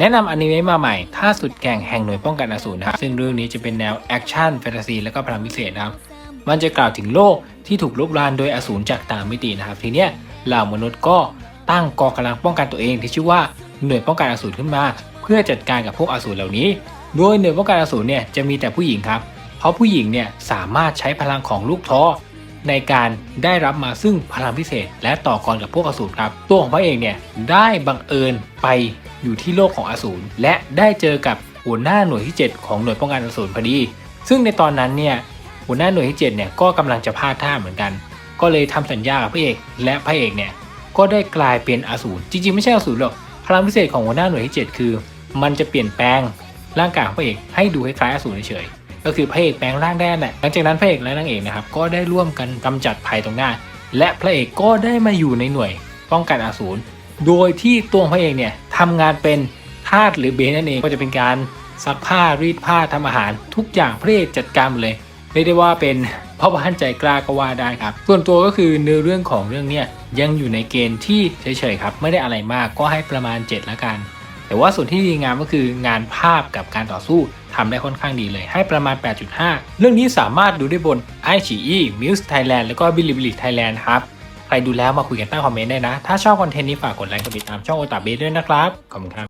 แนะนำอนิเมะมาใหม่ท่าสุดแก่งแห่งหน่วยป้องกันอสูรนะครับ ซึ่งเรื่องนี้จะเป็นแนวแอคชั่นแฟนตาซีและก็พลังพิเศษนะครับ มันจะกล่าวถึงโลกที่ถูกลบล้างโดยอสูรจากต่างมิตินะครับ ทีเนี้ยเหล่ามนุษย์ก็ตั้งกองกำลังป้องกันตัวเองที่ชื่อว่าหน่วยป้องกันอสูรขึ้นมา เพื่อจัดการกับพวกอสูรเหล่านี้ โดยหน่วยป้องกันอสูรเนี่ยจะมีแต่ผู้หญิงครับ เพราะผู้หญิงเนี่ยสามารถใช้พลังของลูกท้อ ในการได้รับมาซึ่งพลังพิเศษ และต่อกรกับพวกอสูรครับ ตัวของพระเอกเนี่ยได้บังเอิญไปอยู่ที่โลกของอสูรและได้เจอกับหัวหน้าหน่วยที่ 7 ของหน่วยป้องกันอสูรพอดี ซึ่งในตอนนั้นเนี่ยหัวหน้าหน่วยที่7เนี่ยก็กำลังจะพลาดท่าเหมือนกัน ก็เลยทำสัญญากับพระเอก และพระเอกเนี่ยก็ได้กลายเป็นอสูรจริงๆไม่ใช่อสูรหรอกพลังพิเศษของหัวหน้าหน่วยที่ 7 คือ มันจะเปลี่ยนแปลงร่างกายของพระเอกให้ดูคล้ายๆอสูรเฉย ก็คือพระเอกแปลงร่างได้แหละหลังจากนั้นพระเอกและนางเอกนะครับก็ได้ร่วมกันกำจัดภัยตรงหน้า และพระเอกก็ได้มาอยู่ในหน่วยป้องกันอาสูรโดยที่ตัวพระเอกเนี่ยทำงานเป็นทาสหรือเบนนั่นเองก็จะเป็นการซักผ้ารีดผ้าทำอาหาร ทุกอย่างพระเอกจัดการเลยเรียกได้ว่าเป็นพ่อบ้านใจกล้าก็ว่าได้ครับ ส่วนตัวก็คือเนื้อเรื่องของเรื่องเนี้ยยังอยู่ในเกณฑ์ที่เฉยๆครับ ไม่ได้อะไรมากก็ให้ประมาณ 7 ละกัน แต่ว่าส่วนที่ดีงามก็คืองานภาพกับการต่อสู้ทำได้ค่อนข้างดีเลย ให้ประมาณ 8.5 เรื่องนี้สามารถดูได้บน i อ e Muse Thailand แล้วก็ Bilibili Thailand ครับ ใครดูแล้วมาคุยกันใต้คอมเมนต์ได้นะ ถ้าชอบคอนเทนต์นี้ฝากกดไลค์กดติดตามช่องโอตาเบด้วยนะครับ ขอบคุณครับ